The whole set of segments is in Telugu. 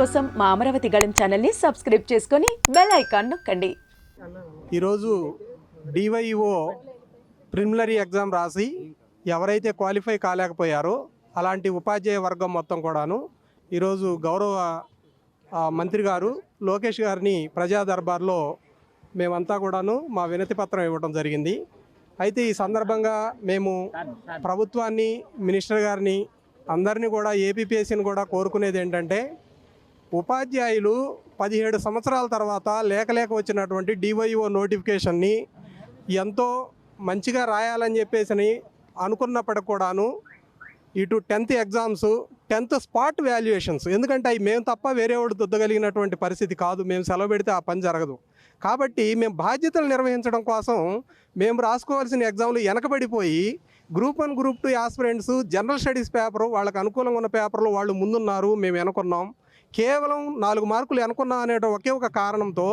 కోసం మా అమరావతి గళం ఛానల్ని సబ్స్క్రైబ్ చేసుకొని బెల్ ఐకాన్ నొక్కండి. ఈరోజు డివైఓ ప్రిలిమినరీ ఎగ్జామ్ రాసి ఎవరైతే క్వాలిఫై కాలేకపోయారో అలాంటి ఉపాధ్యాయ వర్గం మొత్తం కూడాను ఈరోజు గౌరవ మంత్రి గారు లోకేష్ గారిని ప్రజా దర్బార్లో మేమంతా కూడాను మా వినతి పత్రం ఇవ్వడం జరిగింది. అయితే ఈ సందర్భంగా మేము ప్రభుత్వాన్ని మినిస్టర్ గారిని అందరినీ కూడా ఏపీపీఎస్సీని కూడా కోరుకునేది ఏంటంటే ఉపాధ్యాయులు పదిహేడు సంవత్సరాల తర్వాత లేక లేక వచ్చినటువంటి డివైఓ నోటిఫికేషన్ని ఎంతో మంచిగా రాయాలని చెప్పేసి అనుకున్నప్పటికి కూడాను ఇటు tenth exams tenth spot valuations. ఎందుకంటే అవి మేము తప్ప వేరే వాడు దుద్దగలిగినటువంటి పరిస్థితి కాదు. మేము సెలవు పెడితే ఆ పని జరగదు. కాబట్టి మేము బాధ్యతలు నిర్వహించడం కోసం మేము రాసుకోవాల్సిన ఎగ్జామ్లు వెనకబడిపోయి group one group two aspirants general studies paper వాళ్ళకి అనుకూలంగా ఉన్న పేపర్లు వాళ్ళు ముందున్నారు మేము వెనుకున్నాం. కేవలం నాలుగు మార్కులు అనుకున్నా అనే ఒకే ఒక కారణంతో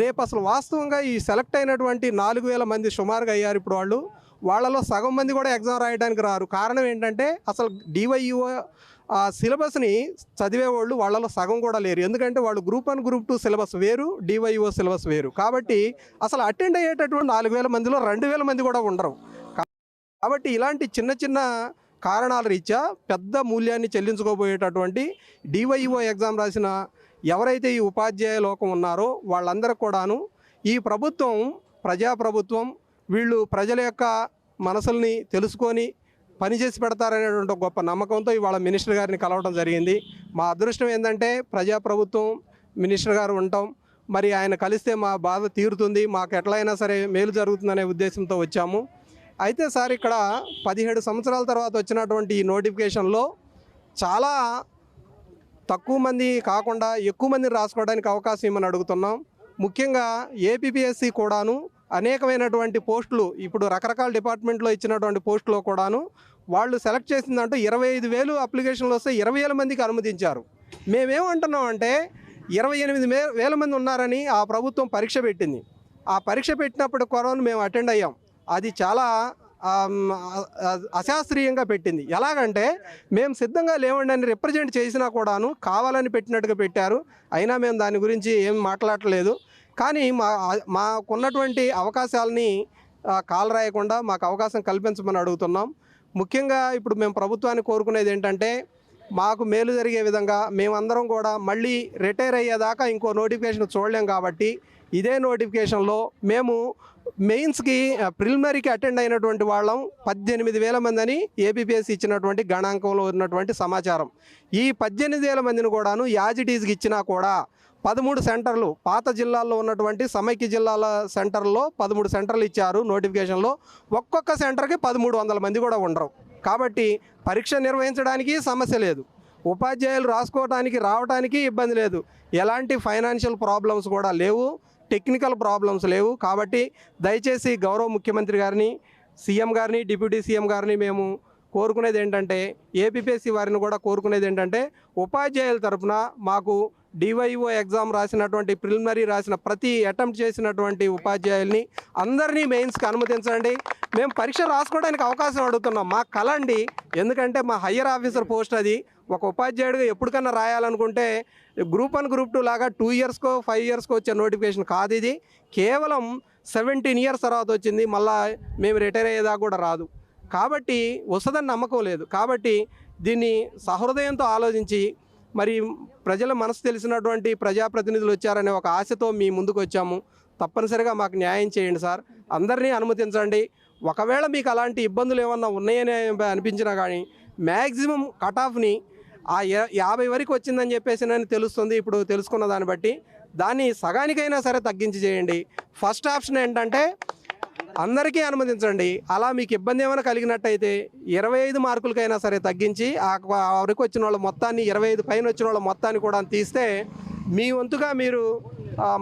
రేపు అసలు వాస్తవంగా ఈ సెలెక్ట్ అయినటువంటి నాలుగు వేల మంది సుమారుగా అయ్యారు ఇప్పుడు వాళ్ళు. వాళ్ళలో సగం మంది కూడా ఎగ్జామ్ రాయడానికి రారు. కారణం ఏంటంటే అసలు డివైఓ ఆ సిలబస్ని చదివేవాళ్ళు వాళ్ళలో సగం కూడా లేరు. ఎందుకంటే వాళ్ళు group one group two syllabus వేరు డివైఓ సిలబస్ వేరు. కాబట్టి అసలు అటెండ్ అయ్యేటటువంటి నాలుగు వేల మందిలో రెండు వేల మంది కూడా ఉండరు. కాబట్టి ఇలాంటి చిన్న చిన్న కారణాల రీత్యా పెద్ద మూల్యాన్ని చెల్లించుకోబోయేటటువంటి డివైఓ ఎగ్జామ్ రాసిన ఎవరైతే ఈ ఉపాధ్యాయ లోకం ఉన్నారో వాళ్ళందరూ కూడాను ఈ ప్రభుత్వం ప్రజాప్రభుత్వం వీళ్ళు ప్రజల యొక్క మనసుల్ని తెలుసుకొని పనిచేసి పెడతారనేటువంటి గొప్ప నమ్మకంతో ఇవాళ మినిస్టర్ గారిని కలవడం జరిగింది. మా అదృష్టం ఏంటంటే ప్రజాప్రభుత్వం మినిస్టర్ గారు ఉంటాం మరి ఆయన కలిస్తే మా బాధ తీరుతుంది. మాకు ఎట్లయినా సరే మేలు జరుగుతుందనే ఉద్దేశంతో వచ్చాము. అయితే సార్ ఇక్కడ పదిహేడు సంవత్సరాల తర్వాత వచ్చినటువంటి ఈ నోటిఫికేషన్లో చాలా తక్కువ మంది కాకుండా ఎక్కువ మందిని రాసుకోవడానికి అవకాశం ఏమని అడుగుతున్నాం? ముఖ్యంగా ఏపీపీఎస్సి కూడాను అనేకమైనటువంటి పోస్టులు ఇప్పుడు రకరకాల డిపార్ట్మెంట్లో ఇచ్చినటువంటి పోస్టులో కూడాను వాళ్ళు సెలెక్ట్ చేసిందంటూ ఇరవై ఐదు వేలు అప్లికేషన్లు వస్తే ఇరవై వేల మందికి అనుమతించారు. మేమేమంటున్నాం అంటే ఇరవై ఎనిమిది వేల మంది ఉన్నారని ఆ ప్రభుత్వం పరీక్ష పెట్టింది. ఆ పరీక్ష పెట్టినప్పుడు కొరవను మేము అటెండ్ అయ్యాం. అది చాలా అశాస్త్రీయంగా పెట్టింది. ఎలాగంటే మేము సిద్ధంగా లేవండి అని రిప్రజెంట్ చేసినా కూడాను కావాలని పెట్టినట్టుగా పెట్టారు. అయినా మేము దాని గురించి ఏం మాట్లాడలేదు కానీ మా మాకున్నటువంటి అవకాశాలని కాలరాయకుండా మాకు అవకాశం కల్పించమని అడుగుతున్నాం. ముఖ్యంగా ఇప్పుడు మేము ప్రభుత్వాన్ని కోరుకునేది ఏంటంటే మాకు మేలు జరిగే విధంగా మేమందరం కూడా మళ్ళీ రిటైర్ అయ్యేదాకా ఇంకో నోటిఫికేషన్ చూడలేం కాబట్టి ఇదే నోటిఫికేషన్లో మేము మెయిన్స్కి ప్రిలిమినరీకి అటెండ్ అయినటువంటి వాళ్ళం పద్దెనిమిది వేల మందని అని ఇచ్చినటువంటి గణాంకంలో ఉన్నటువంటి సమాచారం. ఈ పద్దెనిమిది వేల మందిని కూడాను యాజిటీస్కి ఇచ్చినా కూడా పదమూడు సెంటర్లు పాత జిల్లాల్లో ఉన్నటువంటి సమైక్య జిల్లాల సెంటర్లో పదమూడు సెంటర్లు ఇచ్చారు నోటిఫికేషన్లో. ఒక్కొక్క సెంటర్కి పదమూడు వందల మంది కూడా ఉండరు. కాబట్టి పరీక్ష నిర్వహించడానికి సమస్య లేదు. ఉపాధ్యాయులు రాసుకోవడానికి రావడానికి ఇబ్బంది లేదు. ఎలాంటి ఫైనాన్షియల్ ప్రాబ్లమ్స్ కూడా లేవు. టెక్నికల్ ప్రాబ్లమ్స్ లేవు. కాబట్టి దయచేసి గౌరవ ముఖ్యమంత్రి గారిని సీఎం గారిని డిప్యూటీ సీఎం గారిని మేము కోరుకునేది ఏంటంటే ఏపీపీఎస్సీ వారిని కూడా కోరుకునేది ఏంటంటే ఉపాధ్యాయుల తరపున మాకు డివైఓ ఎగ్జామ్ రాసినటువంటి ప్రిలిమినరీ రాసిన ప్రతి అటెంప్ట్ చేసినటువంటి ఉపాధ్యాయుల్ని అందరినీ మెయిన్స్కి అనుమతించండి. మేము పరీక్ష రాసుకోవడానికి అవకాశం అడుగుతున్నాం. మా కళ అండి ఎందుకంటే మా హయ్యర్ ఆఫీసర్ పోస్ట్ అది. ఒక ఉపాధ్యాయుడిగా ఎప్పటికన్నా రాయాలనుకుంటే గ్రూప్ వన్ గ్రూప్ టూ లాగా టూ ఇయర్స్కో ఫైవ్ ఇయర్స్కో వచ్చే నోటిఫికేషన్ కాదు ఇది. కేవలం సెవెంటీన్ ఇయర్స్ తర్వాత వచ్చింది. మళ్ళా మేము రిటైర్ అయ్యేదాకా కూడా రాదు. కాబట్టి వస్తుందని నమ్మకం లేదు. కాబట్టి దీన్ని సహృదయంతో ఆలోచించి మరి ప్రజల మనసు తెలిసినటువంటి ప్రజాప్రతినిధులు వచ్చారనే ఒక ఆశతో మీ ముందుకు వచ్చాము తప్పనిసరిగా మాకు న్యాయం చేయండి సార్. అందరినీ అనుమతించండి. ఒకవేళ మీకు అలాంటి ఇబ్బందులు ఏమన్నా ఉన్నాయని అనిపించినా కానీ మ్యాక్సిమం కట్ ఆఫ్ని ఆ యా- యాభై వరకు వచ్చిందని చెప్పేసి నేను తెలుస్తుంది. ఇప్పుడు తెలుసుకున్న దాన్ని బట్టి దాన్ని సగానికైనా సరే తగ్గించి చేయండి. ఫస్ట్ ఆప్షన్ ఏంటంటే అందరికీ అనుమతించండి. అలా మీకు ఇబ్బంది ఏమైనా కలిగినట్టయితే ఇరవై ఐదు మార్కులకైనా సరే తగ్గించి ఆ వరకు వచ్చిన వాళ్ళ మొత్తాన్ని ఇరవై ఐదు పైన వచ్చిన వాళ్ళ మొత్తాన్ని కూడా తీస్తే మీ వంతుగా మీరు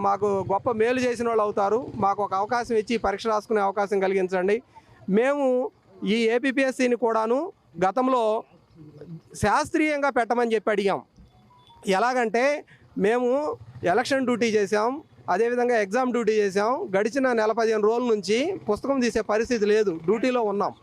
మాకు గొప్ప మేలు చేసిన వాళ్ళు అవుతారు. మాకు ఒక అవకాశం ఇచ్చి పరీక్ష రాసుకునే అవకాశం కలిగించండి. మేము ఈ ఏపీపీఎస్సీని కూడాను గతంలో శాస్త్రీయంగా పెట్టమని చెప్పి అడిగాం. ఎలాగంటే మేము ఎలక్షన్ డ్యూటీ చేసాం అదేవిధంగా ఎగ్జామ్ డ్యూటీ చేసాం గడిచిన నెల పదిహేను రోజుల నుంచి పుస్తకం తీసే పరిస్థితి లేదు. డ్యూటీలో ఉన్నాం.